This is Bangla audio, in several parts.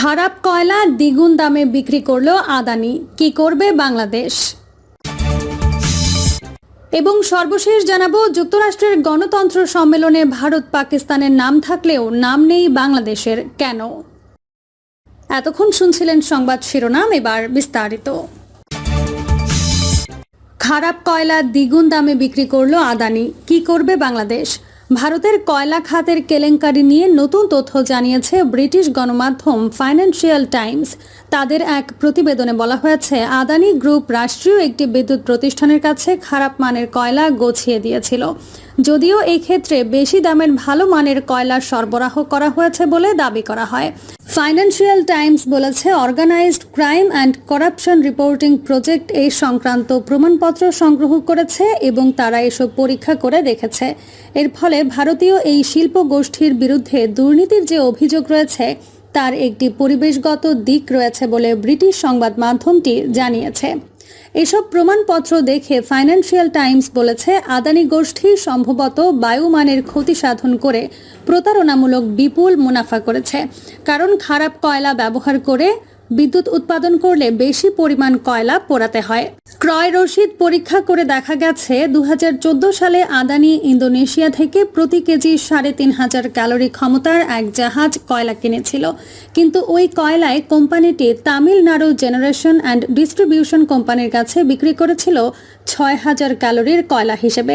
খারাপ কয়লা দ্বিগুণ দামে বিক্রি করল আদানি। কি করবে বাংলাদেশ? এবং সর্বশেষ জানাব, যুক্তরাষ্ট্রের গণতন্ত্র সম্মেলনে ভারত পাকিস্তানের নাম থাকলেও নাম নেই বাংলাদেশের। কেন? এতক্ষণ শুনছিলেন সংবাদ শিরোনাম, এবার বিস্তারিত। খারাপ কয়লা দ্বিগুণ দামে বিক্রি করল আদানি। কি করবে বাংলাদেশ? ভারতের কয়লা খাতের কেলেঙ্কারি নিয়ে নতুন তথ্য জানিয়েছে ব্রিটিশ গণমাধ্যম ফাইন্যান্সিয়াল টাইমস। তাদের এক প্রতিবেদনে বলা হয়েছে, আদানি গ্রুপ রাষ্ট্রীয় একটি বিদ্যুৎ প্রতিষ্ঠানের কাছে খারাপ মানের কয়লা গছিয়ে দিয়েছিল। যদিও এই ক্ষেত্রে বেশি দামের ভালো মানের কয়লা সরবরাহ করা হয়েছে বলে দাবি করা হয়। ফাইন্যান্সিয়াল টাইমস বলেছে, Organized Crime and Corruption Reporting Project এই সংক্রান্ত প্রমাণপত্র সংগ্রহ করেছে এবং তারা এসব পরীক্ষা করে দেখেছে। এর ফলে ভারতীয় এই শিল্প গোষ্ঠীর বিরুদ্ধে দুর্নীতির যে অভিযোগ রয়েছে, তার একটি পরিবেশগত দিক রয়েছে বলে ব্রিটিশ সংবাদ মাধ্যমটি জানিয়েছে। এসব প্রমাণপত্র দেখে ফাইন্যান্সিয়াল টাইমস বলেছে, আদানি গোষ্ঠী সম্ভবত বায়ুমানের ক্ষতি সাধন করে প্রতারণামূলক বিপুল মুনাফা করেছে। কারণ খারাপ কয়লা ব্যবহার করে বিদ্যুৎ উৎপাদন করলে বেশি পরিমাণ কয়লা পোড়াতে হয়। ক্রয় রসিদ পরীক্ষা করে দেখা গেছে দু হাজার চোদ্দ সালে আদানি ইন্দোনেশিয়া থেকে প্রতি কেজি সাড়ে তিন হাজার ক্যালোরি ক্ষমতার এক জাহাজ কয়লা কিনেছিল। কিন্তু ওই কয়লায় কোম্পানিটি তামিলনাড়ু জেনারেশন অ্যান্ড ডিস্ট্রিবিউশন কোম্পানির কাছে বিক্রি করেছিল ছয় হাজার ক্যালোরির কয়লা হিসেবে।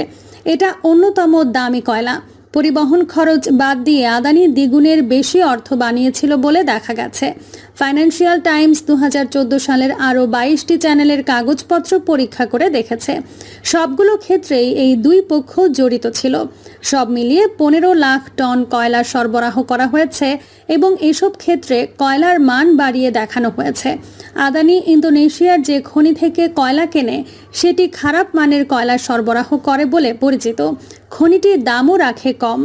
এটা অন্যতম দামি কয়লা। পরিবহন খরচ বাদ দিয়ে আদানি দ্বিগুণের বেশি অর্থ বানিয়েছিল বলে দেখা গেছে। ফাইন্যান্সিয়াল টাইমস দু হাজার চোদ্দ সালের আরও বাইশটি চ্যানেলের কাগজপত্র পরীক্ষা করে দেখেছে। সবগুলো ক্ষেত্রেই এই দুই পক্ষ জড়িত ছিল। সব মিলিয়ে পনেরো লাখ টন কয়লা সরবরাহ করা হয়েছে এবং এসব ক্ষেত্রে কয়লার মান বাড়িয়ে দেখানো হয়েছে। আদানি ইন্দোনেশিয়ার যে খনি থেকে কয়লা কেনে, সেটি খারাপ মানের কয়লা সরবরাহ করে বলে পরিচিত। খনিটির দামও রাখে কম।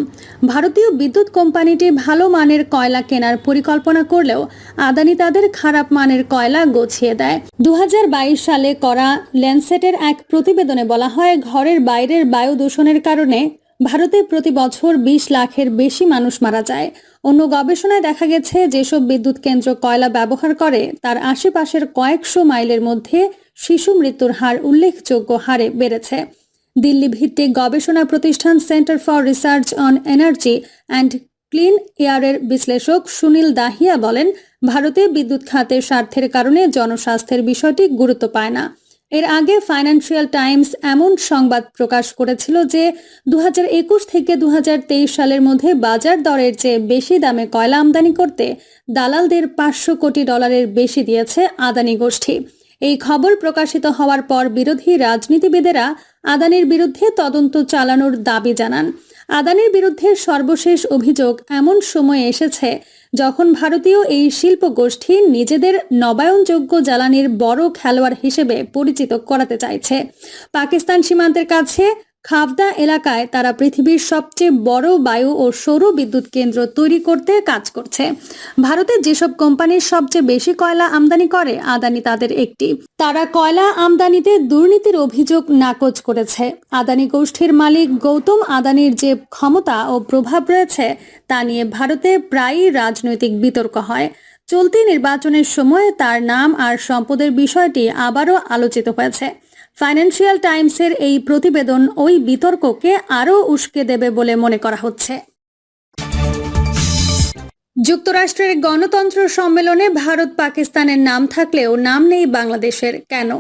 ভারতীয় বিদ্যুৎ কোম্পানিটি ভালো মানের কয়লা কেনার পরিকল্পনা করলেও আদানি তাদের খারাপ মানের কয়লা গছিয়ে দেয়। দু হাজার বাইশ সালে করা ল্যান্সেটের এক প্রতিবেদনে বলা হয়, ঘরের বাইরের বায়ু দূষণের কারণে ভারতে প্রতি বছর বিশ লাখের বেশি মানুষ মারা যায়। অন্য গবেষণায় দেখা গেছে, যেসব বিদ্যুৎ কেন্দ্র কয়লা ব্যবহার করে, তার আশেপাশের কয়েকশো মাইলের মধ্যে শিশু মৃত্যুর হার উল্লেখযোগ্য হারে বেড়েছে। দিল্লি ভিত্তিক গবেষণা প্রতিষ্ঠান Centre for Research on Energy and Clean এয়ারের বিশ্লেষক সুনীল দাহিয়া বলেন, ভারতে বিদ্যুৎ খাতের স্বার্থের কারণে জনস্বাস্থ্যের বিষয়টি গুরুত্ব পায় না। এর আগে ফাইন্যান্সিয়াল টাইমস এমন সংবাদ প্রকাশ করেছিল যে দু হাজার একুশ থেকে দু হাজার তেইশ সালের মধ্যে বাজার দরের চেয়ে বেশি দামে কয়লা আমদানি করতে দালালদের পাঁচশো কোটি ডলারের বেশি দিয়েছে আদানি গোষ্ঠী। এই খবর প্রকাশিত হওয়ার পর বিরোধী রাজনীতিবিদেরা আদানির বিরুদ্ধে তদন্ত চালানোর দাবি জানান। আদানির বিরুদ্ধে সর্বশেষ অভিযোগ এমন সময়ে এসেছে যখন ভারতীয় এই শিল্প গোষ্ঠী নিজেদের নবায়নযোগ্য জ্বালানির বড় খেলোয়াড় হিসেবে পরিচিত করাতে চাইছে। পাকিস্তান সীমান্তের কাছে খাবদা এলাকায় তারা পৃথিবীর সবচেয়ে বড় বায়ু ও সৌর বিদ্যুৎ কেন্দ্র তৈরি করতে কাজ করছে। ভারতের যেসব কোম্পানির সবচেয়ে বেশি কয়লা আমদানি করে, আদানি তাদের একটি। তারা কয়লা আমদানিতে দুর্নীতির অভিযোগ নাকচ করেছে। আদানি গোষ্ঠীর মালিক গৌতম আদানির যে ক্ষমতা ও প্রভাব রয়েছে, তা নিয়ে ভারতে প্রায়ই রাজনৈতিক বিতর্ক হয়। চলতি নির্বাচনের সময় তার নাম আর সম্পদের বিষয়টি আবারও আলোচিত হয়েছে। ফাইন্যান্সিয়াল টাইমসের এই প্রতিবেদন ওই বিতর্ককে আরও উস্কে দেবে বলে মনে করা হচ্ছে। যুক্তরাষ্ট্রের গণতন্ত্র সম্মেলনে ভারত পাকিস্তানের নাম থাকলেও নাম নেই বাংলাদেশের। কেন?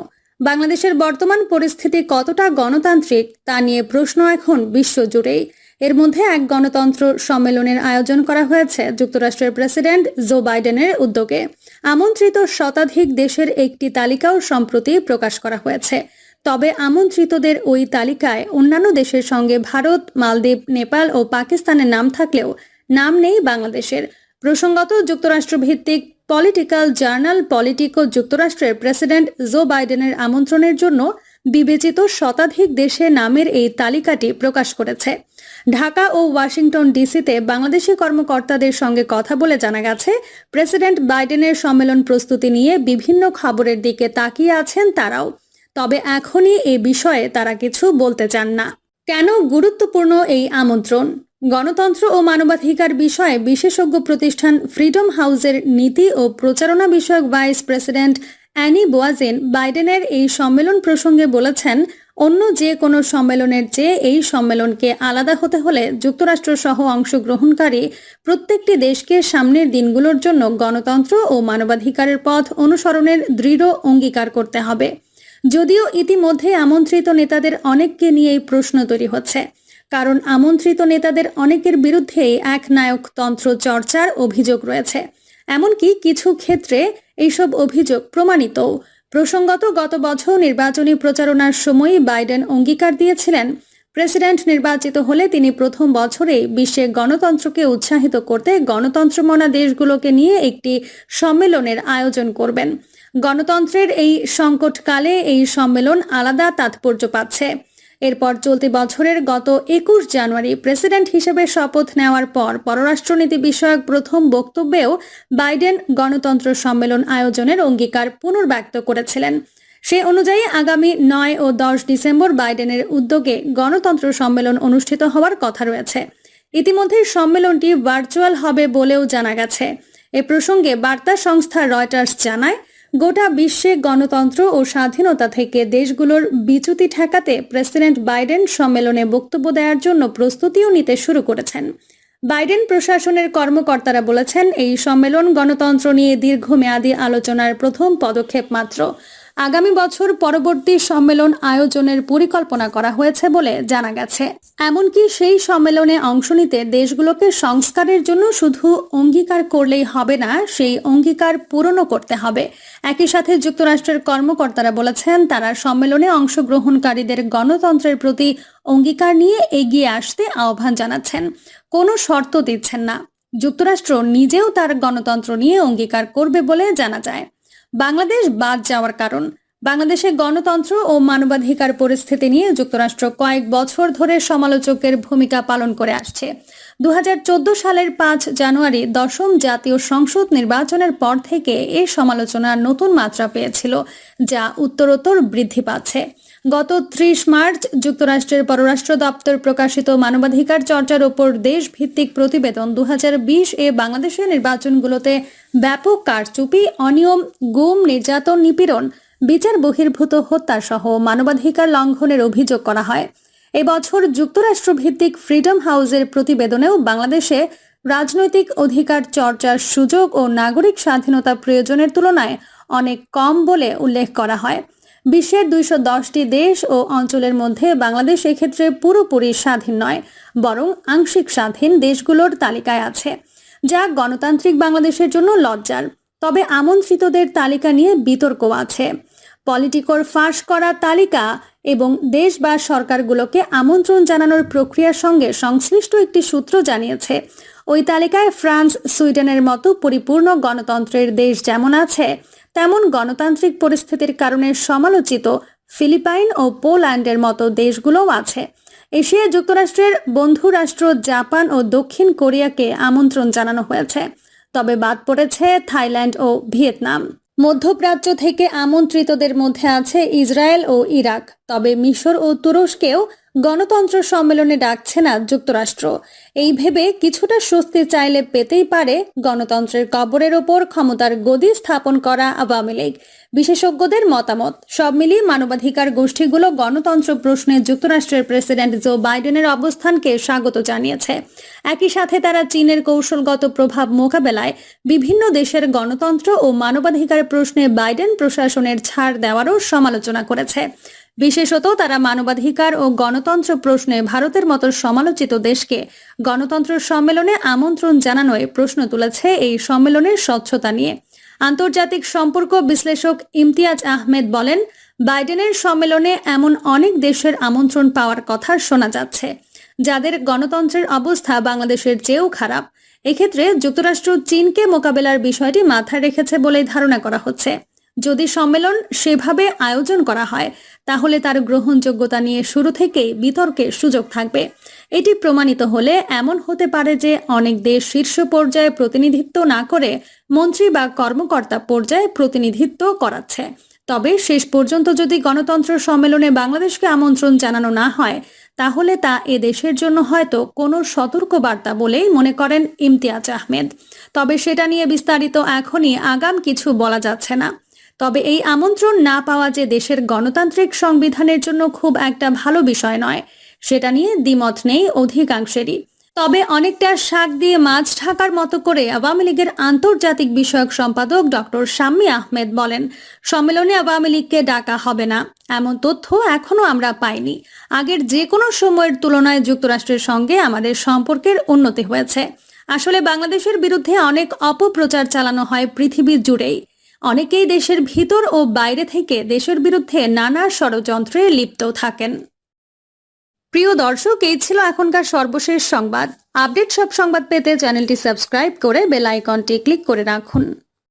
বাংলাদেশের বর্তমান পরিস্থিতি কতটা গণতান্ত্রিক তা নিয়ে প্রশ্ন এখন বিশ্বজুড়েই। এর মধ্যে এক গণতন্ত্র সম্মেলনের আয়োজন করা হয়েছে যুক্তরাষ্ট্রের প্রেসিডেন্ট জো বাইডেনের উদ্যোগে। আমন্ত্রিত শতাধিক দেশের একটি তালিকাও সম্প্রতি প্রকাশ করা হয়েছে। তবে আমন্ত্রিতদের ওই তালিকায় অন্যান্য দেশের সঙ্গে ভারত, মালদ্বীপ, নেপাল ও পাকিস্তানের নাম থাকলেও নাম নেই বাংলাদেশের। প্রসঙ্গত যুক্তরাষ্ট্র ভিত্তিক পলিটিক্যাল জার্নাল পলিটিকো যুক্তরাষ্ট্রের প্রেসিডেন্ট জো বাইডেনের আমন্ত্রণের জন্য বিবেচিত শতাধিক দেশে নামের এই তালিকাটি প্রকাশ করেছে। ঢাকা ও ওয়াশিংটন ডিসিতে বাংলাদেশি কর্মকর্তাদের সঙ্গে কথা বলে জানা গেছে, প্রেসিডেন্ট বাইডেনের সম্মেলন প্রস্তুতি নিয়ে বিভিন্ন খবরের দিকে তাকিয়ে আছেন তারাও। তবে এখনই এ বিষয়ে তারা কিছু বলতে চান না। কেন গুরুত্বপূর্ণ এই আমন্ত্রণ? গণতন্ত্র ও মানবাধিকার বিষয়ে বিশেষজ্ঞ প্রতিষ্ঠান ফ্রিডম হাউসের নীতি ও প্রচারণা বিষয়ক ভাইস প্রেসিডেন্ট অ্যানি বোয়াজেন বাইডেনের এই সম্মেলন প্রসঙ্গে বলেছেন, অন্য যে কোনো সম্মেলনের চেয়ে এই সম্মেলনকে আলাদা হতে হলে যুক্তরাষ্ট্র সহ অংশগ্রহণকারী প্রত্যেকটি দেশকে সামনের দিনগুলোর জন্য গণতন্ত্র ও মানবাধিকারের পথ অনুসরণের দৃঢ় অঙ্গীকার করতে হবে। যদিও ইতিমধ্যে আমন্ত্রিত নেতাদের অনেককে নিয়েই প্রশ্ন তৈরি হচ্ছে। কারণ আমন্ত্রিত নেতাদের অনেকের বিরুদ্ধেই এক নায়ক তন্ত্র চর্চার অভিযোগ রয়েছে। এমনকি কিছু ক্ষেত্রে এইসব অভিযোগ প্রমাণিতও। প্রসঙ্গত গত বছর নির্বাচনী প্রচারণার সময় বাইডেন অঙ্গীকার দিয়েছিলেন প্রেসিডেন্ট নির্বাচিত হলে তিনি প্রথম বছরেই বিশ্বে গণতন্ত্রকে উৎসাহিত করতে গণতন্ত্রমনা দেশগুলোকে নিয়ে একটি সম্মেলনের আয়োজন করবেন। গণতন্ত্রের এই সংকটকালে এই সম্মেলন আলাদা তাৎপর্য পাচ্ছে। এরপর চলতি বছরের গত একুশ জানুয়ারি প্রেসিডেন্ট হিসেবে শপথ নেওয়ার পর পররাষ্ট্রনীতি বিষয়ক প্রথম বক্তব্যেও বাইডেন গণতন্ত্র সম্মেলন আয়োজনের অঙ্গীকার পুনর্ব্যক্ত করেছিলেন। সে অনুযায়ী আগামী নয় ও দশ ডিসেম্বর বাইডেনের উদ্যোগে গণতন্ত্র সম্মেলন অনুষ্ঠিত হওয়ার কথা রয়েছে। ইতিমধ্যে সম্মেলনটি ভার্চুয়াল হবে বলেও জানা গেছে। এ প্রসঙ্গে বার্তা সংস্থা রয়টার্স জানায়, গোটা বিশ্বে গণতন্ত্র ও স্বাধীনতা থেকে দেশগুলোর বিচ্যুতি ঠেকাতে প্রেসিডেন্ট বাইডেন সম্মেলনে বক্তব্য দেওয়ার জন্য প্রস্তুতিও নিতে শুরু করেছেন। বাইডেন প্রশাসনের কর্মকর্তারা বলেছেন, এই সম্মেলন গণতন্ত্র নিয়ে দীর্ঘমেয়াদী আলোচনার প্রথম পদক্ষেপ মাত্র। আগামী বছর পরবর্তী সম্মেলন আয়োজনের পরিকল্পনা করা হয়েছে বলে জানা গেছে। এমনকি সেই সম্মেলনে অংশ নিতে দেশগুলোকে সংস্কারের জন্য শুধু অঙ্গীকার করলেই হবে না, সেই অঙ্গীকার পূরণও করতে হবে। একই সাথে যুক্তরাষ্ট্রের কর্মকর্তারা বলেছেন, তারা সম্মেলনে অংশগ্রহণকারীদের গণতন্ত্রের প্রতি অঙ্গীকার নিয়ে এগিয়ে আসতে আহ্বান জানাচ্ছেন। কোনো শর্ত দিচ্ছেন না। যুক্তরাষ্ট্র নিজেও তার গণতন্ত্র নিয়ে অঙ্গীকার করবে বলে জানা যায়। বাংলাদেশ বাদ যাওয়ার কারণ। বাংলাদেশে গণতন্ত্র ও মানবাধিকার পরিস্থিতি নিয়ে যুক্তরাষ্ট্র কয়েক বছর ধরে সমালোচকের ভূমিকা পালন করে আসছে। দু হাজার চোদ্দ সালের পাঁচ জানুয়ারি দশম জাতীয় সংসদ নির্বাচনের পর থেকে এই সমালোচনা নতুন মাত্রা পেয়েছিল, যা উত্তরোত্তর বৃদ্ধি পাচ্ছে। গত ত্রিশ মার্চ যুক্তরাষ্ট্রের পররাষ্ট্র দপ্তর প্রকাশিত মানবাধিকার চর্চার ওপর দেশভিত্তিক প্রতিবেদন দু হাজার বিশ এ বাংলাদেশের নির্বাচনগুলোতে ব্যাপক কারচুপি, অনিয়ম, গুম, নির্যাতন, নিপীড়ন, বিচার বহির্ভূত হত্যা সহ মানবাধিকার লঙ্ঘনের অভিযোগ করা হয়। এবছর যুক্তরাষ্ট্র ভিত্তিক ফ্রিডম হাউসের প্রতিবেদনেও বাংলাদেশে রাজনৈতিক অধিকার চর্চার সুযোগ ও নাগরিক স্বাধীনতা প্রয়োজনের তুলনায় অনেক কম বলে উল্লেখ করা হয়। বিশ্বের দুইশো দশটি দেশ ও অঞ্চলের মধ্যে বাংলাদেশ এক্ষেত্রে পুরোপুরি স্বাধীন নয়, বরং আংশিক স্বাধীন দেশগুলোর তালিকায় আছে, যা গণতান্ত্রিক বাংলাদেশের জন্য লজ্জার। তবে আমন্ত্রিতদের তালিকা নিয়ে বিতর্ক আছে। পলিটিকোর ফাঁস করা তালিকা এবং দেশ বা সরকারগুলোকে আমন্ত্রণ জানানোর প্রক্রিয়ার সঙ্গে সংশ্লিষ্ট একটি সূত্র জানিয়েছে, ওই তালিকায় ফ্রান্স, সুইডেনের মতো পরিপূর্ণ গণতন্ত্রের দেশ যেমন আছে তেমন গণতান্ত্রিক পরিস্থিতির কারণে সমালোচিত ফিলিপাইন ও পোল্যান্ডের মতো দেশগুলোও আছে। এশিয়া যুক্তরাষ্ট্রের বন্ধু রাষ্ট্র জাপান ও দক্ষিণ কোরিয়াকে আমন্ত্রণ জানানো হয়েছে। তবে বাদ পড়েছে থাইল্যান্ড ও ভিয়েতনাম। মধ্যপ্রাচ্য থেকে আমন্ত্রিতদের মধ্যে আছে ইসরায়েল ও ইরাক। তবে মিশর ও তুরস্কেও গণতন্ত্র সম্মেলনে ডাকছে না যুক্তরাষ্ট্র। এই ভেবে কিছুটা স্বস্তি চাইলে পেতেই পারে গণতন্ত্রের কবরের ওপর ক্ষমতার গদি স্থাপন করা আওয়ামী লীগ। বিশেষজ্ঞদের মতামত, সব মিলিয়ে মানবাধিকার গোষ্ঠীগুলো গণতন্ত্র প্রশ্নে যুক্তরাষ্ট্রের প্রেসিডেন্ট জো বাইডেনের অবস্থানকে স্বাগত জানিয়েছে। একই সাথে তারা চীনের কৌশলগত প্রভাব মোকাবেলায় বিভিন্ন দেশের গণতন্ত্র ও মানবাধিকার প্রশ্নে বাইডেন প্রশাসনের ছাড় দেওয়ারও সমালোচনা করেছে। বিশেষত তারা মানবাধিকার ও গণতন্ত্র প্রশ্নে ভারতের মতো সমালোচিত দেশকে গণতন্ত্র সম্মেলনে আমন্ত্রণ জানানোয় প্রশ্ন তুলেছে এই সম্মেলনের স্বচ্ছতা নিয়ে। আন্তর্জাতিক সম্পর্ক বিশ্লেষক ইমতিয়াজ আহমেদ বলেন, বাইডেনের সম্মেলনে এমন অনেক দেশের আমন্ত্রণ পাওয়ার কথা শোনা যাচ্ছে, যাদের গণতন্ত্রের অবস্থা বাংলাদেশের চেয়েও খারাপ। এক্ষেত্রে যুক্তরাষ্ট্র চীনকে মোকাবেলার বিষয়টি মাথায় রেখেছে বলে ধারণা করা হচ্ছে। যদি সম্মেলন সেভাবে আয়োজন করা হয়, তাহলে তার গ্রহণযোগ্যতা নিয়ে শুরু থেকেই বিতর্কের সুযোগ থাকবে। এটি প্রমাণিত হলে এমন হতে পারে যে অনেক দেশ শীর্ষ পর্যায়ে প্রতিনিধিত্ব না করে মন্ত্রী বা কর্মকর্তা পর্যায়ে প্রতিনিধিত্ব করাচ্ছে। তবে শেষ পর্যন্ত যদি গণতন্ত্র সম্মেলনে বাংলাদেশকে আমন্ত্রণ জানানো না হয়, তাহলে তা এ দেশের জন্য হয়তো কোনো সতর্কবার্তা বলেই মনে করেন ইমতিয়াজ আহমেদ। তবে সেটা নিয়ে বিস্তারিত এখনই আগাম কিছু বলা যাচ্ছে না। তবে এই আমন্ত্রণ না পাওয়া যে দেশের গণতান্ত্রিক সংবিধানের জন্য খুব একটা ভালো বিষয় নয়, সেটা নিয়ে দ্বিমত নেই অধিকাংশেরই। তবে অনেকটা শাক দিয়ে মাছ ঢাকার মতো করে আওয়ামী লীগের আন্তর্জাতিক বিষয়ক সম্পাদক ডক্টর শাম্মী আহমেদ বলেন, সম্মেলনে আওয়ামী লীগকে ডাকা হবে না, এমন তথ্য এখনও আমরা পাইনি। আগের যে কোনো সময়ের তুলনায় যুক্তরাষ্ট্রের সঙ্গে আমাদের সম্পর্কের উন্নতি হয়েছে। আসলে বাংলাদেশের বিরুদ্ধে অনেক অপপ্রচার চালানো হয় পৃথিবী জুড়েই। অনেকেই দেশের ভিতর ও বাইরে থেকে দেশের বিরুদ্ধে নানা ষড়যন্ত্রে লিপ্ত থাকেন। প্রিয় দর্শক, এই ছিল এখনকার সর্বশেষ সংবাদ। আপডেট সব সংবাদ পেতে চ্যানেলটি সাবস্ক্রাইব করে বেল আইকনটি ক্লিক করে রাখুন।